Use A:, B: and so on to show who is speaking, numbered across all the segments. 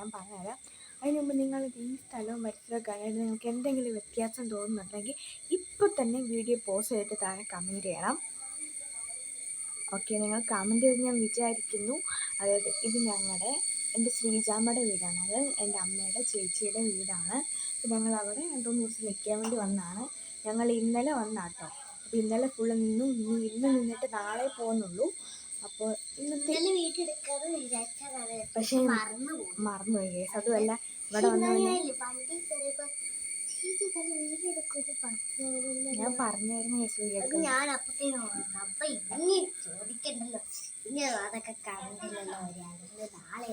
A: ഞാൻ പറഞ്ഞുതരാം. അതിന് മുമ്പ് നിങ്ങൾ ഈ സ്ഥലവും പരിസരവും കഴിഞ്ഞിട്ട് നിങ്ങൾക്ക് എന്തെങ്കിലും വ്യത്യാസം തോന്നുന്നുണ്ടെങ്കിൽ ഇപ്പോൾ തന്നെ വീഡിയോ പോസ് ചെയ്തിട്ട് താഴെ കമന്റ് ചെയ്യണം. ഓക്കെ നിങ്ങൾ കമന്റ് ചെയ്ത് ഞാൻ വിചാരിക്കുന്നു. അതായത് ഇത് ഞങ്ങളുടെ എന്റെ ശ്രീജാമ്മയുടെ വീടാണ്. അത് എന്റെ അമ്മയുടെ ചേച്ചിയുടെ വീടാണ്. ഞങ്ങൾ അവിടെ രണ്ടു മൂന്ന് ദിവസം നിൽക്കാൻ വേണ്ടി വന്നതാണ്. ഞങ്ങൾ ഇന്നലെ വന്നാട്ടോ. അപ്പോൾ ഇന്നലെ ഫുള്ള് നിന്നു ഇന്ന് നിന്നിട്ട് നാളെ പോകുന്നുള്ളൂ. അപ്പോൾ പക്ഷേ
B: മറന്നു പോകും
A: മറന്നുപോയി കേസ് അതുമല്ല ഇവിടെ വന്നു ഞാൻ പറഞ്ഞായിരുന്നു കേസ്
B: അത് ഞാൻ അപ്പത്തേനും. അപ്പൊ ഇനി ചോദിക്കണ്ടല്ലോ. ഇനി അതൊക്കെ കണ്ടില്ലല്ലോ നാളെ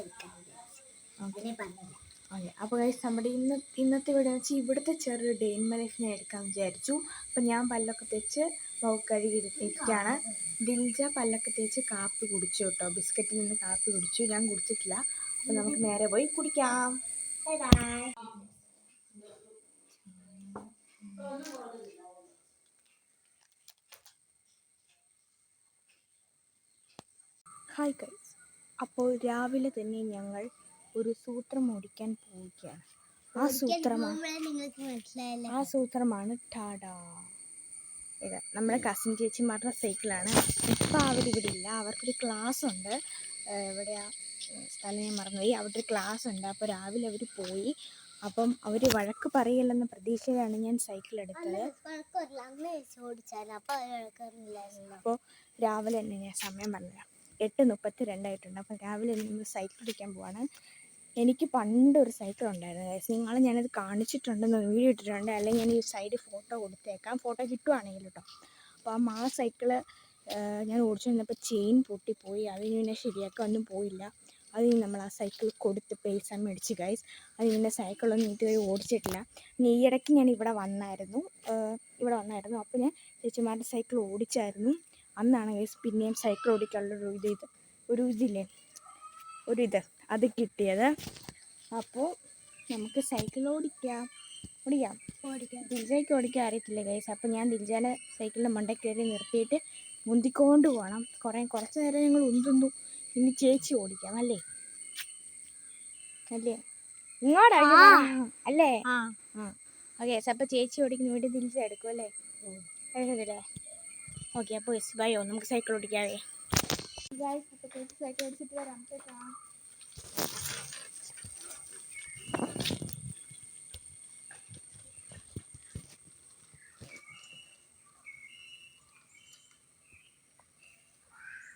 B: അങ്ങനെ പറഞ്ഞില്ല
A: ഓക്കെ. അപ്പോൾ കഴിച്ച് നമ്മുടെ ഇന്ന് ഇന്നത്തെ വീഡിയോ വെച്ചാൽ ഇവിടുത്തെ ചെറിയൊരു ഡെയിൻ ഇൻ ലൈഫിനെ എടുക്കാൻ വിചാരിച്ചു. അപ്പം ഞാൻ പല്ലൊക്കെ തേച്ച് മുഖം കഴുകി ദിൽജ പല്ലൊക്കെ തേച്ച് കാപ്പി കുടിച്ചു കേട്ടോ. ബിസ്ക്കറ്റിൽ നിന്ന് കാപ്പി കുടിച്ചു. ഞാൻ കുടിച്ചിട്ടില്ല. അപ്പം നമുക്ക് നേരെ പോയി കുടിക്കാം. ഹായ് ഗൈസ് അപ്പോൾ രാവിലെ തന്നെ ഞങ്ങൾ ഒരു സൂത്രം ഓടിക്കാൻ പോവുകയാണ്. ആ സൂത്രമാണ് ആ സൂത്രമാണ് ടാഡാ. ഇത് നമ്മുടെ കസിൻ ചേച്ചിമാരുടെ സൈക്കിളാണ് ഇപ്പം അവരിവിടെ ഇല്ല. അവർക്കൊരു ക്ലാസ് ഉണ്ട്. എവിടെയാ സ്ഥലം ഞാൻ മറന്നുപോയി. അവിടെ ഒരു ക്ലാസ് ഉണ്ട്. അപ്പോൾ രാവിലെ അവർ പോയി. അപ്പം അവർ വഴക്ക് പറയില്ലെന്ന പ്രതീക്ഷയിലാണ് ഞാൻ സൈക്കിൾ എടുത്തത്.
B: അപ്പൊ അവർ
A: അപ്പോൾ രാവിലെ തന്നെ ഞാൻ സമയം പറഞ്ഞുതരാം. എട്ട് മുപ്പത്തി രണ്ടായിട്ടുണ്ട് അപ്പോൾ രാവിലെ നമ്മൾ സൈക്കിൾ ഓടിക്കാൻ പോവാണ്. എനിക്ക് പണ്ട് ഒരു സൈക്കിൾ ഉണ്ടായിരുന്നു ഗൈസ് നിങ്ങളെ ഞാനത് കാണിച്ചിട്ടുണ്ടെന്ന് വീഡിയോ ഇട്ടിട്ടുണ്ട്. അല്ലെങ്കിൽ ഞാൻ ഈ സൈഡ് ഫോട്ടോ കൊടുത്തേക്കാം. ഫോട്ടോ കിട്ടുവാണെങ്കിൽ കേട്ടോ അപ്പോൾ ആ മാ സൈക്കിൾ ഞാൻ ഓടിച്ചു വന്നപ്പോൾ ചെയിൻ പൊട്ടിപ്പോയി. അതിന് പിന്നെ ശരിയാക്കാൻ ഒന്നും പോയില്ല. അതിന് നമ്മൾ ആ സൈക്കിൾ കൊടുത്ത് പൈസ മേടിച്ച് ഗൈസ് അത് പിന്നെ സൈക്കിളൊന്നും ഇതുവരെ ഓടിച്ചിട്ടില്ല. പിന്നെ ഈ ഇടയ്ക്ക് ഞാൻ ഇവിടെ വന്നായിരുന്നു. ഇവിടെ വന്നായിരുന്നു. അപ്പോൾ ഞാൻ ചേച്ചിമാരുടെ സൈക്കിൾ ഓടിച്ചായിരുന്നു. അന്നാണ് ഗൈസ് പിന്നെയും സൈക്കിൾ ഓടിക്കാനുള്ള ഒരു ഇത് ഇത് ഒരു ഇതില്ലേ? ഒരു ഇത്. അത് കിട്ടിയത്. അപ്പോൾ നമുക്ക് സൈക്കിൾ ഓടിക്കാം. ഓടിക്കാം.
B: ഓടിക്കാം.
A: ദിൽജയ്ക്ക് ഓടിക്കാൻ അറിയത്തില്ല ഗൈസ് അപ്പോൾ ഞാൻ ദിൽജാനെ സൈക്കിളിന്റെ മണ്ട കയറി നിർത്തിയിട്ട് മുന്തിക്കൊണ്ട് പോകണം. കുറേ കുറച്ച് നേരം ഞങ്ങൾ ഉന്തുന്നു. ഇനി ചേച്ചി ഓടിക്കാം അല്ലേ? അല്ലേ? ഇങ്ങോട്ടാ അല്ലേ?
B: ആ.
A: ഓക്കെ അപ്പോൾ ചേച്ചി ഓടിക്കുന്ന വീട്ടിൽ ദിൽജ എടുക്കും അല്ലേ? അല്ലേ ഓക്കെ അപ്പോൾ എസ് ഓ നമുക്ക് സൈക്കിൾ ഓടിക്കാവേ. അപ്പോൾ ചേച്ചി സൈക്കിൾ ഓടിച്ചിട്ട് വരാം.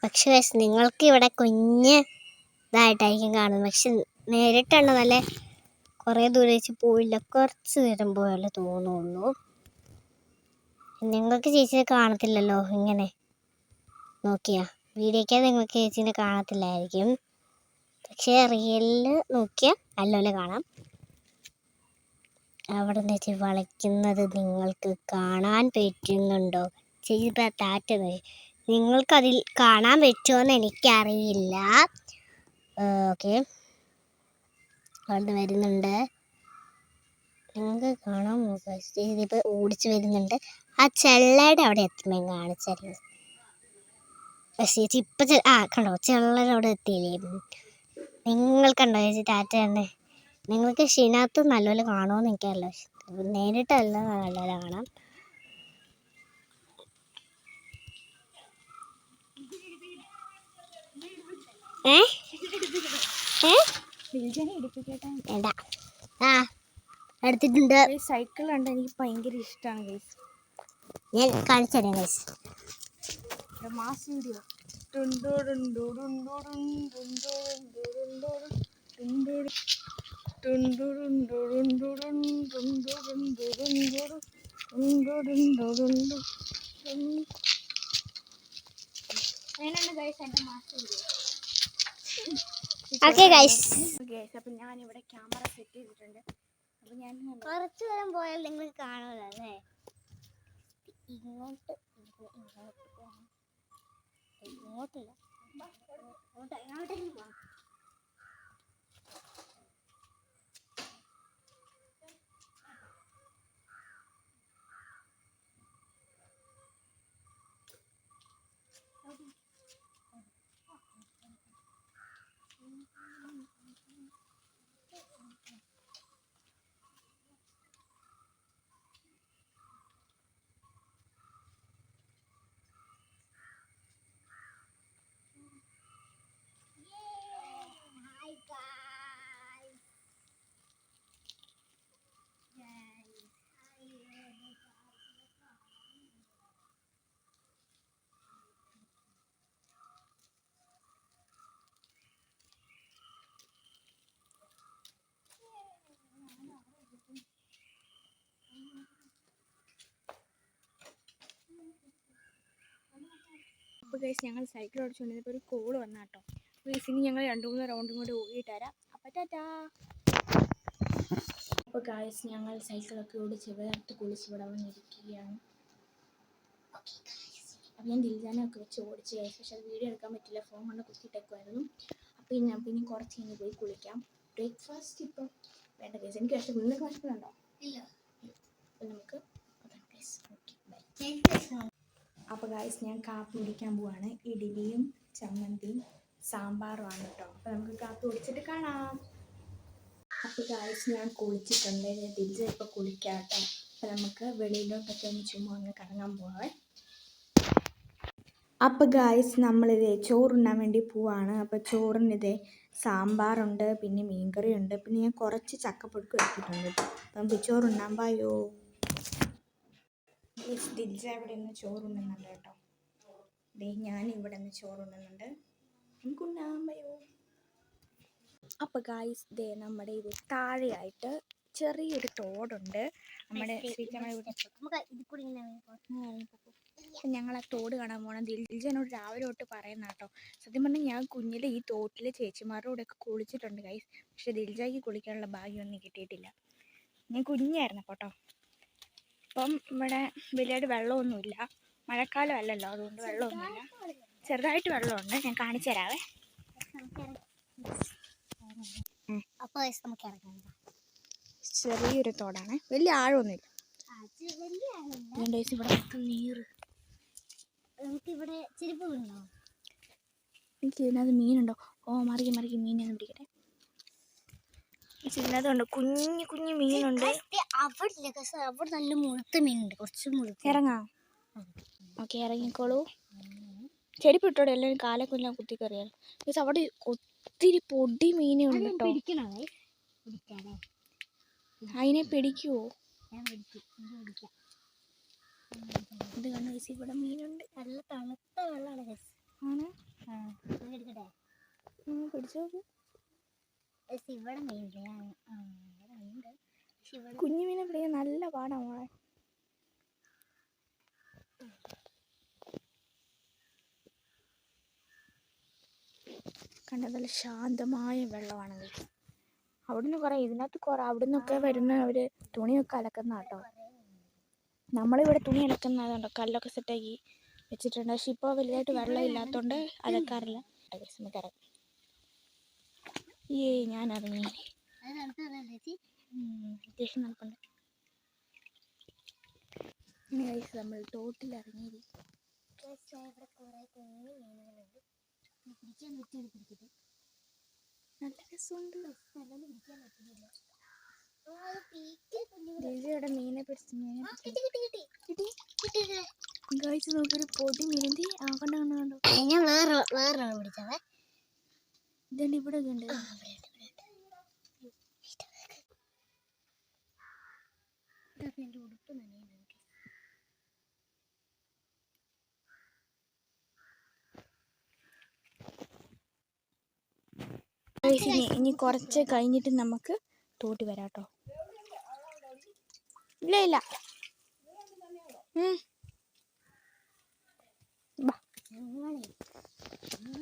B: പക്ഷെ നിങ്ങൾക്ക് ഇവിടെ കുഞ്ഞ് ഇതായിട്ടായിരിക്കും കാണുന്നത്. പക്ഷെ നേരിട്ടാണ് നല്ല കുറേ ദൂരം വെച്ച് പോയില്ല. കുറച്ച് നേരം പോയല്ലേ തോന്നുള്ളൂ. നിങ്ങൾക്ക് ചേച്ചിനെ കാണത്തില്ലല്ലോ ഇങ്ങനെ. നോക്കിയാ. വീഡിയോയ്ക്ക് നിങ്ങൾക്ക് ചേച്ചീനെ കാണത്തില്ലായിരിക്കും. പക്ഷേ റിയലിൽ നോക്കിയാൽ നല്ലപോലെ കാണാം. അവിടെ നിന്ന് വളയ്ക്കുന്നത് നിങ്ങൾക്ക് കാണാൻ പറ്റുന്നുണ്ടോ? ചേച്ചി ഇപ്പം താറ്റുന്നത് നിങ്ങൾക്കതിൽ കാണാൻ പറ്റുമോയെന്ന് എനിക്കറിയില്ല. ഓക്കെ. അവിടെ വരുന്നുണ്ട്. നിങ്ങൾക്ക് കാണാൻ ഇതിപ്പോൾ ഓടിച്ച് വരുന്നുണ്ട്. ആ ചെള്ളയുടെ അവിടെ എത്തുമ്പോൾ കാണിച്ചായിരുന്നു ചേച്ചി ഇപ്പം ചെ ആ കണ്ടോ? ചെള്ളയുടെ അവിടെ എത്തിയില്ലേ? നിങ്ങൾ കണ്ടോ? ചേച്ചി ടാറ്റ തന്നെ. നിങ്ങൾക്ക് ഷിനകത്ത് നല്ലപോലെ കാണുമെന്ന് എനിക്കറിയില്ല. നേരിട്ടല്ല നല്ലപോലെ കാണാം. ഏ വേണ്ട ആ എടുത്തിട്ടുണ്ട്
A: സൈക്കിൾ ഉണ്ട് എനിക്ക് ഭയങ്കര ഇഷ്ടമാണ് ഗൈസ്
B: ഞാൻ കാണിച്ചു തരാം guys
A: mass video
B: okay guys
A: അപ്പൊ ഞാൻ ഇവിടെ ക്യാമറ സെറ്റ് ചെയ്തിട്ടുണ്ട്. അപ്പോൾ ഞാൻ
B: കുറച്ച് ദൂരം പോയാൽ നിങ്ങൾക്ക് കാണുമല്ലോ അല്ലേ ഇങ്ങോട്ട് ഇങ്ങ- ഇങ്ങോട്ട് ഇങ്ങോട്ടില്ല ഇങ്ങോട്ട് ഇങ്ങോട്ടേക്ക് പോകണം
A: ഗൈസ് ഞങ്ങൾ സൈക്കിൾ ഓടിച്ചുകൊണ്ടിരുന്നപ്പോൾ ഒരു കോൾ വന്നാട്ടോ. കേട്ടോ ഗൈസ് ഇനി ഞങ്ങൾ രണ്ട് മൂന്ന് റൗണ്ടും കൂടി ഓടിയിട്ട് തരാം അപ്പോൾ ടാറ്റാ. അപ്പോൾ ഗൈസ് ഞങ്ങൾ സൈക്കിളൊക്കെ ഓടിച്ച് വേർത്ത് കുളിച്ച് ഇവിടെ വന്നിരിക്കുകയാണ്. അപ്പം ഞാൻ ദിൽജാനൊക്കെ വെച്ച് ഓടിച്ച് ഗൈസ് പക്ഷെ അത് വീഡിയോ എടുക്കാൻ പറ്റില്ല. ഫോൺ കൊണ്ട് കുത്തിയിട്ടേക്കുമായിരുന്നു അപ്പോൾ ഇനി നമുക്ക് ഇനി കുറച്ച് കഴിഞ്ഞ് പോയി കുളിക്കാം. ബ്രേക്ക്ഫാസ്റ്റ് ഇപ്പം വേണ്ട ഗൈസ് എനിക്ക് പക്ഷേ നിങ്ങൾക്ക് ഉണ്ടോ
B: ഇല്ല.
A: അപ്പം നമുക്ക് ഗൈസ് ഓക്കെ ബൈ അപ്പോൾ ഗായ്സ് ഞാൻ കാപ്പി കുടിക്കാൻ പോവാണ്. ഇഡ്ഡലിയും ചമ്മന്തിയും സാമ്പാറും ആണ് കേട്ടോ അപ്പോൾ നമുക്ക് കാപ്പി കുടിച്ചിട്ട് കാണാം. അപ്പോൾ ഗായ്സ് ഞാൻ കുളിച്ചിട്ടുണ്ട്. ഞാൻ തിരിച്ച് ഇപ്പോൾ കുളിക്കാം കേട്ടോ അപ്പോൾ നമുക്ക് വെളിയിലോട്ടൊക്കെ ഒന്ന് ചുമ്മാ ഒന്ന് കറങ്ങാൻ പോവാം അപ്പോൾ ഗായ്സ് നമ്മളിത് ചോറുണ്ണാൻ വേണ്ടി പോവാണ്. അപ്പോൾ ചോറിന് ഇതേ സാമ്പാറുണ്ട് പിന്നെ മീൻകറിയുണ്ട്. പിന്നെ ഞാൻ കുറച്ച് ചക്കപ്പൊടുക്ക് വെച്ചിട്ടുണ്ട് അപ്പം ചോറുണ്ണാൻ പായോ? ദിൽജ ഇവിടെ നിന്ന് ചോറുണ്ണുന്നുണ്ട് കേട്ടോ. ദേ ഞാൻ ഇവിടെ നിന്ന് ചോറുണ്ണുന്നുണ്ട്. നമുക്കുണ്ണാമ്പയോ അപ്പോൾ ഗായ്സ് ദേ നമ്മുടെ ഇത് താഴെയായിട്ട് ചെറിയൊരു തോടുണ്ട്. നമ്മുടെ
B: കൂടി.
A: ഞങ്ങൾ ആ തോട് കാണാൻ പോകണം ദിൽജനോട് രാവിലെ തൊട്ട് പറയുന്ന കേട്ടോ. സത്യം പറഞ്ഞാൽ ഞാൻ കുഞ്ഞിലെ ഈ തോട്ടിൽ ചേച്ചിമാരുടെ ഒക്കെ കുളിച്ചിട്ടുണ്ട് ഗൈസ് പക്ഷെ ദിൽജയ്ക്ക് കുളിക്കാനുള്ള ഭാഗ്യമൊന്നും കിട്ടിയിട്ടില്ല. ഞാൻ കുഞ്ഞായിരുന്നു കേട്ടോ. ഇപ്പം ഇവിടെ വലിയായിട്ട് വെള്ളമൊന്നുമില്ല. മഴക്കാലം അല്ലല്ലോ അതുകൊണ്ട് വെള്ളമൊന്നുമില്ല. ചെറുതായിട്ട് വെള്ളമുണ്ട്. ഞാൻ കാണിച്ചു തരാവേ.
B: നമുക്ക് ഇറങ്ങാം.
A: ഉം.
B: അപ്പൊ guys നമുക്ക് ഇറങ്ങാം.
A: ചെറിയൊരു തോടാണ്. വലിയ ആഴമൊന്നുമില്ല. ഇവിടെ നീറ്.
B: ചെരുപ്പ് ഉണ്ടോ
A: എനിക്ക് ഇതിനകത്ത് മീനുണ്ടോ? ഓ മറിക്ക് മീൻ മീനെ പിടിക്കട്ടെ. ഇതിനകത്തുണ്ട് കുഞ്ഞു കുഞ്ഞു മീനുണ്ട്.
B: അവിടെ അവിടെ നല്ല മുഴുത്ത മീനുണ്ട്. കുറച്ച് മുഴുത്ത
A: ഇറങ്ങാം. ഓക്കെ ഇറങ്ങിക്കോളൂ. ചെടിപ്പ് ഇട്ടോടെ എല്ലാവരും കാലൊക്കെ എല്ലാം കുത്തി കയറിയാലോ മീൻസ് അവിടെ ഒത്തിരി പൊടി മീനുണ്ട് കേട്ടോ അതിനെ പിടിക്കുവോ?
B: ഇത്
A: കണ്ടു ഇവിടെ മീനുണ്ട്.
B: നല്ല തണുത്ത വെള്ളമാണ്
A: പിടിച്ചു
B: ഇവിടെ
A: കുഞ്ഞു മീനെ പിടിക്കാൻ നല്ല പാടാ മോളെ. കണ്ട നല്ല ശാന്തമായ വെള്ളമാണ് അവിടെ അവിടുന്ന് കുറെ ഇതിനകത്ത് കുറെ അവിടുന്നൊക്കെ വരുന്ന അവർ തുണിയൊക്കെ അലക്കുന്ന കേട്ടോ നമ്മളിവിടെ തുണി അലക്കുന്നതുണ്ടോ കല്ലൊക്കെ സെറ്റാക്കി വെച്ചിട്ടുണ്ട്. പക്ഷെ ഇപ്പോൾ വലുതായിട്ട് വെള്ളം ഇല്ലാത്തതുകൊണ്ട് അലക്കാറില്ല. ഇറങ്ങാം ഏയ് ഞാൻ ഇറങ്ങി അത്യാവശ്യം നടപ്പുണ്ട്. കഴിച്ച് നമ്മൾ
B: തോട്ടിൽ ഇറങ്ങി
A: നല്ല രസമുണ്ട്. മീനെ. പിടിച്ച് കഴിച്ച് നോക്കൊരു പൊടി മീനന്തി ആ കണ്ടോ കണ്ടോ കണ്ടോ.
B: ഞാൻ വേറെ വേറെ പിടിച്ചവേ
A: ഇതുണ്ട് ഇവിടെ ഒക്കെ ഉണ്ട്
B: എന്റെ ഉടുപ്പ്
A: ഇനി ഇനി കുറച്ച് കഴിഞ്ഞിട്ട് നമുക്ക് തോട്ടി വരാം കേട്ടോ. ഇല്ല ഇല്ല. ഉം.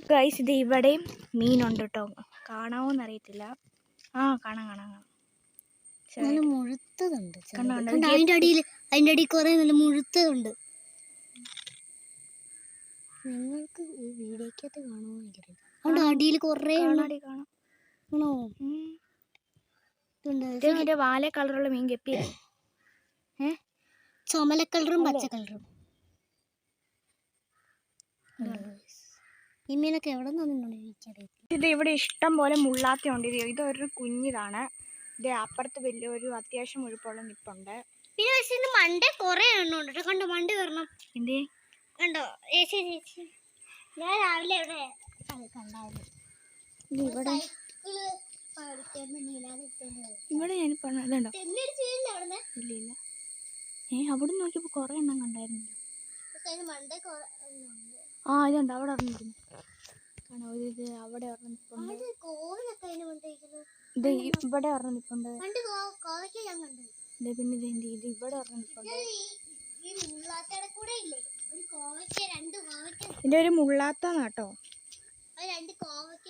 A: ഗൈസ് ഇത് ഇവിടെയും മീനുണ്ട് കേട്ടോ കാണാമോന്ന് അറിയത്തില്ല ആ കാണാം കാണാം കാണാം.
B: നല്ല. മുഴുത്തതുണ്ട് അതിന്റെ അടിയിൽ അതിന്റെ അടിയിൽ കുറെ നല്ല മുഴുത്തതുണ്ട്. നിങ്ങൾക്ക് ഈ വീഡിയോക്കകത്ത് കാണുമോ എനിക്കറിയില്ല. അതുകൊണ്ട് അടിയിൽ കുറെ ആണോ?
A: ഇതിന്റെ വാല കളറുള്ള മീൻ കെപ്പി ഏ?
B: ചുമല കളറും പച്ച കളറും. ഈ മീനൊക്കെ എവിടെ നിന്നുണ്ടോ എനിക്കറിയില്ല
A: ഇത് ഇവിടെ ഇഷ്ടം പോലെ മുള്ളാത്തയുണ്ട്. ഇത് ഇതൊരു കുഞ്ഞിതാണ്. ഇത് അപ്പുറത്ത് വലിയൊരു അത്യാവശ്യം ഒഴുപ്പുള്ള നിപ്പുണ്ട്.
B: പിന്നെ പക്ഷേ ഇത് മണ്ടേ കുറെ എണ്ണം ഉണ്ട് കേട്ടോ. കണ്ടോ മണ്ട വരണം
A: എന്തേ?
B: കണ്ടോ? ചേച്ചി ചേച്ചി. ഞാൻ രാവിലെ ഇവിടെ കണ്ടായിരുന്നു.
A: ഇവിടെ? ഇവിടെ ഞാൻ പറഞ്ഞ ഇതുണ്ടോ?
B: തെന്നടിച്ച് അവിടെ
A: ഇല്ല ഇല്ല. ഏ അവിടെ നോക്കിയപ്പോൾ കുറേ എണ്ണം
B: കണ്ടായിരുന്നു മണ്ടേ കുറെ
A: ആ ഇതുണ്ട് അവിടെ ഇറങ്ങിയിരിക്കുന്നു കാണോ ഇത് അവിടെ ഇവിടെ പിന്നെ ഇത് ഇവിടെ
B: ഇറങ്ങിപ്പുണ്ട് ഇതിന്റെ ഒരു
A: മുള്ളാത്ത നാട്ടോ?
B: രണ്ട് കോവക്ക